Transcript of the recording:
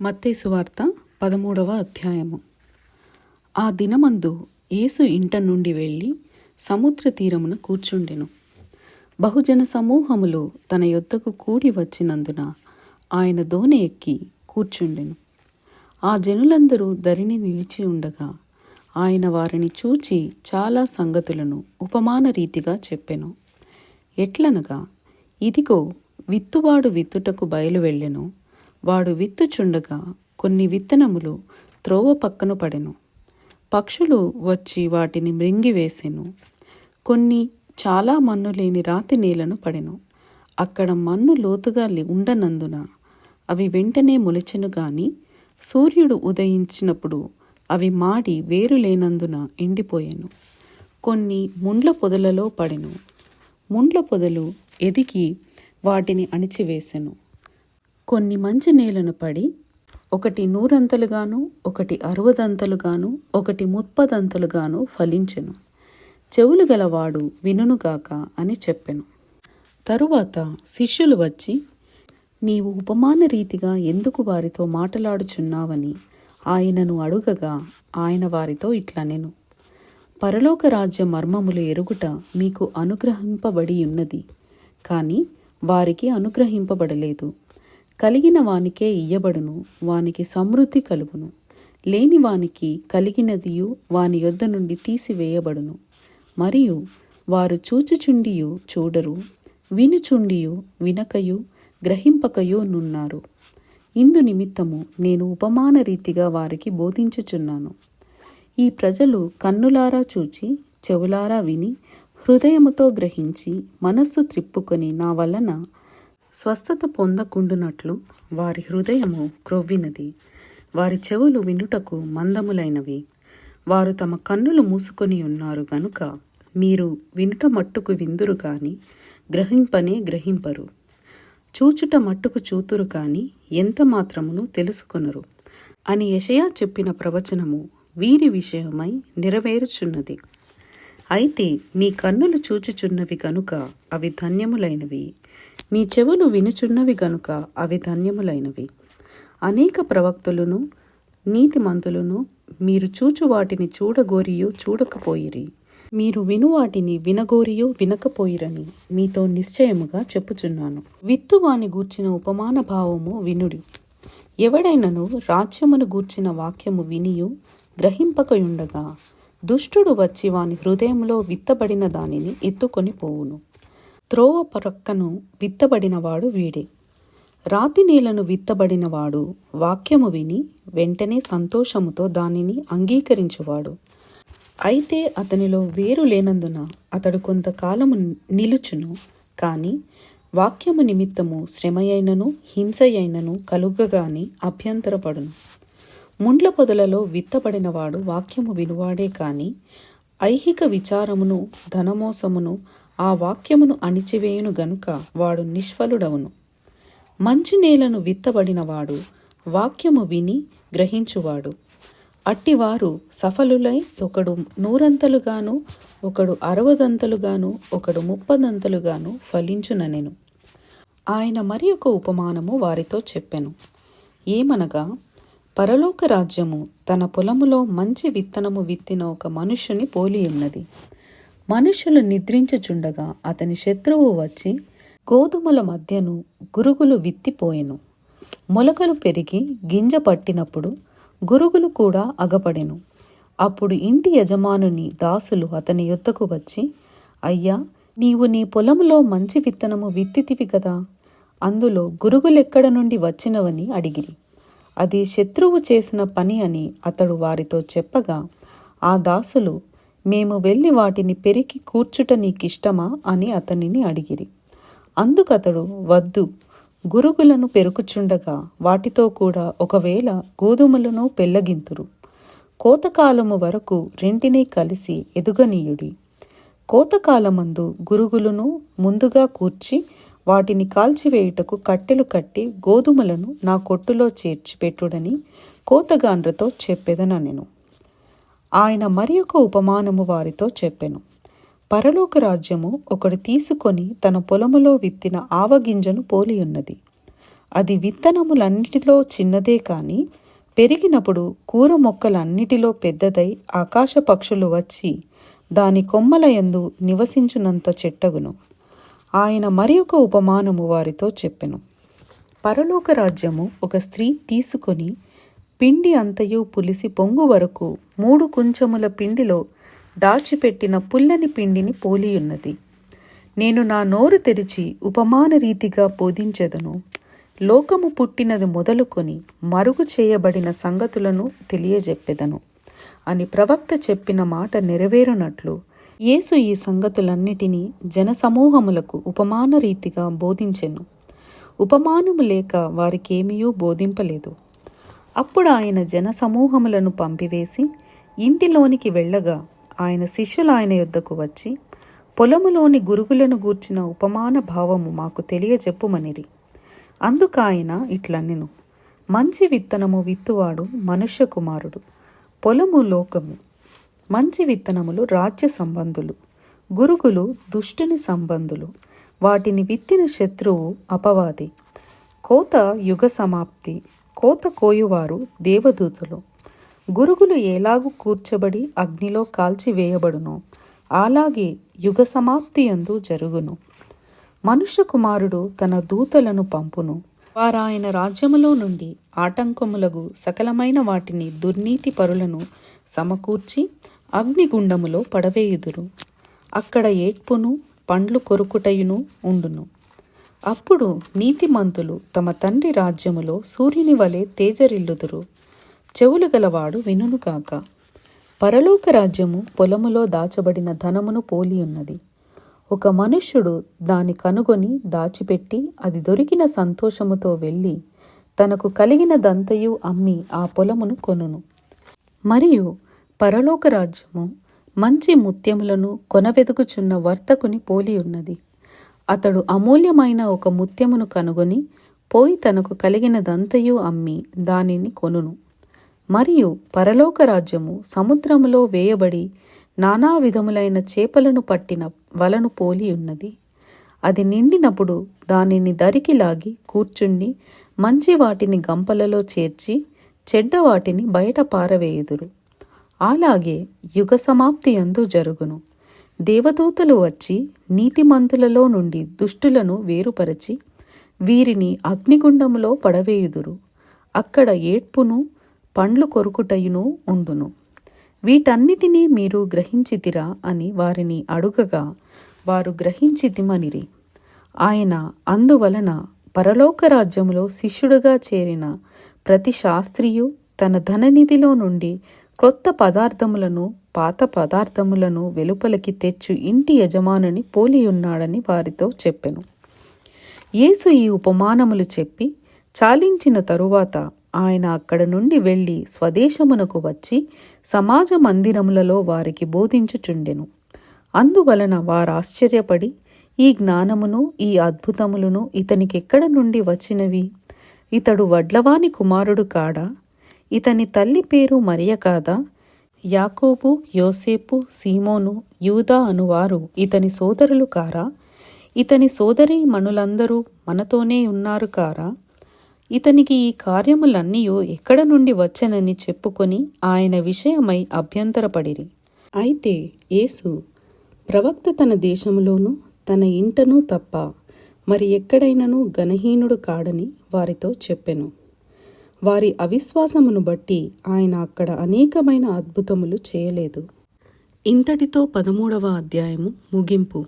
మత్తేసు వార్త పదమూడవ అధ్యాయము. ఆ దినమందు యేసు ఇంట నుండి వెళ్ళి సముద్ర తీరమున కూర్చుండెను. బహుజన సమూహములు తన యొద్దకు కూడి వచ్చినందున ఆయన దోణి ఎక్కి కూర్చుండెను. ఆ జనులందరూ ధరిని నిలిచి ఉండగా ఆయన వారిని చూచి చాలా సంగతులను ఉపమాన రీతిగా చెప్పెను. ఎట్లనగా ఇదిగో విత్తువాడు విత్తుటకు బయలు వెళ్ళెను. వాడు విత్తుచుండగా కొన్ని విత్తనములు త్రోవ పక్కన పడెను. పక్షులు వచ్చి వాటిని మృంగివేసెను. కొన్ని చాలా మన్ను లేని రాతి నేలను పడెను. అక్కడ మన్ను లోతుగా ఉండనందున అవి వెంటనే మొలిచెను గాని సూర్యుడు ఉదయించినప్పుడు అవి మాడి వేరు లేనందున ఎండిపోయెను. కొన్ని ముండ్ల పొదలలో పడెను. ముండ్ల పొదలు ఎదిగి వాటిని అణిచివేసెను. కొన్ని మంచి నేలను పడి ఒకటి నూరంతలుగాను ఒకటి అరవదంతలుగాను ఒకటి ముప్పదంతలుగాను ఫలించెను. చెవులు గలవాడు వినుగాక అని చెప్పెను. తరువాత శిష్యులు వచ్చి నీవు ఉపమాన రీతిగా ఎందుకు వారితో మాటలాడుచున్నావని ఆయనను అడుగగా ఆయన వారితో ఇట్లనెను పరలోక రాజ్య మర్మములు ఎరుగుట మీకు అనుగ్రహింపబడి ఉన్నది కానీ వారికి అనుగ్రహింపబడలేదు. కలిగిన వానికే ఇయ్యబడును వానికి సమృద్ధి కలుగును. లేని వానికి కలిగినదియు వాని యొద్ద నుండి తీసివేయబడును. మరియు వారు చూచుచుండియు చూడరు వినుచుండియు వినకయు గ్రహింపకయు నున్నారు. ఇందు నిమిత్తము నేను ఉపమాన రీతిగా వారికి బోధించుచున్నాను. ఈ ప్రజలు కన్నులారా చూచి చెవులారా విని హృదయముతో గ్రహించి మనస్సు త్రిప్పుకొని నా వలన స్వస్థత పొందకుండునట్లు వారి హృదయము క్రొవ్వినది. వారి చెవులు వినుటకు మందములైనవి. వారు తమ కన్నులు మూసుకొని ఉన్నారు గనుక మీరు వినుట మట్టుకు విందురు కాని గ్రహింపనే గ్రహింపరు. చూచుట మట్టుకు చూతురు కాని ఎంత మాత్రమును తెలుసుకొనరు. అని యషయా చెప్పిన ప్రవచనము వీరి విషయమై నెరవేరుచున్నది. అయితే మీ కన్నులు చూచుచున్నవి కనుక అవి ధన్యములైనవి. మీ చెవులు వినుచున్నవి గనుక అవి ధన్యములైనవి. అనేక ప్రవక్తలను నీతిమంతులను మీరు చూచు వాటిని చూడగోరియు చూడకపోయిరి. మీరు విను వాటిని వినగోరియు వినకపోయిరని మీతో నిశ్చయముగా చెప్పుచున్నాను. విత్తువాని గూర్చిన ఉపమాన భావము వినుడి. ఎవడైనను రాజ్యమును గూర్చిన వాక్యము వినియు గ్రహింపకయుండగా. దుష్టుడు వచ్చి వాని హృదయంలో విత్తబడిన దానిని ఎత్తుకొని పోవును. త్రోవ ప్రక్కను విత్తబడినవాడు వీడే. రాతి నేలను విత్తబడినవాడు వాక్యము విని వెంటనే సంతోషముతో దానిని అంగీకరించువాడు. అయితే అతనిలో వేరు లేనందున అతడు కొంతకాలము నిలుచును కానీ వాక్యము నిమిత్తము శ్రమయైనను హింసయైనను కలుగగాని అభ్యంతరపడును. ముండ్ల పొదలలో విత్తబడినవాడు వాక్యము వినువాడే కాని ఐహిక విచారమును ధనమోసమును ఆ వాక్యమును అణిచివేయును గనుక వాడు నిష్ఫలుడవును. మంచి నేలను విత్తబడినవాడు వాక్యము విని గ్రహించువాడు. అట్టివారు సఫలులై ఒకడు నూరంతలుగాను ఒకడు అరవదంతలుగాను ఒకడు ముప్పదంతలుగాను ఫలించుననెను. ఆయన మరి ఒక ఉపమానము వారితో చెప్పెను. ఏమనగా పరలోక రాజ్యము తన పొలములో మంచి విత్తనము విత్తిన ఒక మనుష్యుని పోలి ఉన్నది. మనుషులు నిద్రించుచుండగా అతని శత్రువు వచ్చి గోధుమల మధ్యను గురుగులు విత్తిపోయెను. మొలకలు పెరిగి గింజ పట్టినప్పుడు గురుగులు కూడా అగపడెను. అప్పుడు ఇంటి యజమానుని దాసులు అతని యొద్దకు వచ్చి అయ్యా నీవు నీ పొలంలో మంచి విత్తనము విత్తితివి కదా అందులో గురుగులెక్కడ నుండి వచ్చినవని అడిగిరి. అది శత్రువు చేసిన పని అని అతడు వారితో చెప్పగా ఆ దాసులు మేము వెళ్ళి వాటిని పెరికి కూర్చుట నీకిష్టమా అని అతనిని అడిగిరి. అందుకతడు వద్దు గురుగులను పెరుకుచుండగా వాటితో కూడా ఒకవేళ గోధుమలను పెళ్ళగింతురు. కోతకాలము వరకు రెంటినీ కలిసి ఎదుగనీయుడి. కోతకాలమందు గురుగులను ముందుగా కూర్చి వాటిని కాల్చివేయుటకు కట్టెలు కట్టి గోధుమలను నా కొట్టులో చేర్చి పెట్టుడని కోతగాండ్రతో చెప్పెదనెను ఆయన మరి ఒక ఉపమానము వారితో చెప్పెను. పరలోక రాజ్యము ఒకడు తీసుకొని తన పొలములో విత్తిన ఆవగింజను పోలి ఉన్నది అది విత్తనములన్నిటిలో చిన్నదే కాని పెరిగినప్పుడు కూర మొక్కలన్నిటిలో పెద్దదై ఆకాశ పక్షులు వచ్చి దాని కొమ్మల యందు నివసించునంత చెట్టగును. ఆయన మరి ఒక ఉపమానము వారితో చెప్పెను. పరలోక రాజ్యము ఒక స్త్రీ తీసుకొని పిండి అంతయు పులిసి పొంగు వరకు మూడు కుంచముల పిండిలో దాచిపెట్టిన పుల్లని పిండిని పోలియున్నది. నేను నా నోరు తెరిచి ఉపమాన రీతిగా బోధించెదను. లోకము పుట్టినది మొదలుకొని మరుగు చేయబడిన సంగతులను తెలియజెప్పెదను. అని ప్రవక్త చెప్పిన మాట నెరవేరునట్లు యేసు ఈ సంగతులన్నిటినీ జనసమూహములకు ఉపమాన రీతిగా బోధించెను. ఉపమానము లేక వారికేమీయూ బోధింపలేదు. అప్పుడు ఆయన జనసమూహములను పంపివేసి ఇంటిలోనికి వెళ్ళగా ఆయన శిష్యులు ఆయన యొద్దకు వచ్చి పొలములోని గురుగులను గూర్చిన ఉపమాన భావము మాకు తెలియజెప్పుమనిరి. అందుకు ఆయన ఇట్లనెను మంచి విత్తనము విత్తువాడు మనుష్య కుమారుడు పొలము లోకము. మంచి విత్తనములు రాజ్య సంబంధులు. గురుగులు దుష్టుని సంబంధులు. వాటిని విత్తిన శత్రువు అపవాది. కోత యుగ సమాప్తి. కోత కోయువారు దేవదూతలు. గురుగులు ఎలాగు కూర్చబడి అగ్నిలో కాల్చివేయబడును అలాగే యుగ సమాప్తియందు జరుగును. మనుష్య కుమారుడు తన దూతలను పంపును. వారాయన రాజ్యములో నుండి ఆటంకములగు సకలమైన వాటిని దుర్నీతి పరులను సమకూర్చి అగ్నిగుండములో పడవేయుదురు. అక్కడ ఏడ్పును పండ్లు కొరుకుటయును ఉండును. అప్పుడు నీతిమంతులు తమ తండ్రి రాజ్యములో సూర్యుని వలె తేజరిల్లుదురు. చెవులు గలవాడు వినును కాక పరలోక రాజ్యము పొలములో దాచబడిన ధనమును పోలి ఉన్నది. ఒక మనుష్యుడు దాని కనుగొని దాచిపెట్టి అది దొరికిన సంతోషముతో వెళ్ళి తనకు కలిగిన దంతయు అమ్మి ఆ పొలమును కొనును. మరియు పరలోక రాజ్యము మంచి ముత్యములను కొనవెదుకుచున్న వర్తకుని పోలి ఉన్నది. అతడు అమూల్యమైన ఒక ముత్యమును కనుగొని పోయి తనకు కలిగినదంతయు అమ్మి దానిని కొనును. మరియు పరలోక రాజ్యము సముద్రములో వేయబడి నానా విధములైన చేపలను పట్టిన వలను పోలి ఉన్నది. అది నిండినప్పుడు దానిని దరికి లాగి కూర్చుండి మంచి వాటిని గంపలలో చేర్చి చెడ్డ వాటిని బయట పారవేయుదురు. అలాగే యుగ సమాప్తి అందు జరుగును. దేవదూతలు వచ్చి నీతిమంతులలో నుండి దుష్టులను వేరుపరచి వీరిని అగ్నిగుండములో పడవేయుదురు. అక్కడ ఏడ్పును పండ్లు కొరుకుటయును ఉండును. వీటన్నిటినీ మీరు గ్రహించితిరా అని వారిని అడుగగా వారు గ్రహించితిమనిరి. ఆయన అందువలన పరలోక రాజ్యములో శిష్యుడుగా చేరిన ప్రతి శాస్త్రియు తన ధననిధిలో నుండి క్రొత్త పదార్థములను పాత పదార్థములను వెలుపలికి తెచ్చు ఇంటి యజమానుని పోలియున్నాడని వారితో చెప్పెను. యేసు ఈ ఉపమానములు చెప్పి చాలించిన తరువాత ఆయన అక్కడ నుండి వెళ్ళి స్వదేశమునకు వచ్చి సమాజ మందిరములలో వారికి బోధించుచుండెను. అందువలన వారాశ్చర్యపడి ఈ జ్ఞానమును ఈ అద్భుతములను ఇతనికెక్కడ నుండి వచ్చినవి? ఇతడు వడ్లవాని కుమారుడు కాడా? ఇతని తల్లి పేరు మరియ కాదా? యాకోబు యోసేపు సీమోను యూదా అనువారు ఇతని సోదరులు కారా? ఇతని సోదరి మనులందరూ మనతోనే ఉన్నారు కారా? ఇతనికి ఈ కార్యములన్నీ ఎక్కడ నుండి వచ్చనని చెప్పుకొని ఆయన విషయమై అభ్యంతరపడిరి. అయితే యేసు ప్రవక్త తన దేశంలోనూ తన ఇంటనూ తప్ప మరి ఎక్కడైనను గణహీనుడు కాడని వారితో చెప్పెను. వారి అవిశ్వాసమును బట్టి ఆయన అక్కడ అనేకమైన అద్భుతములు చేయలేదు. ఇంతటితో పదమూడవ అధ్యాయము ముగింపు.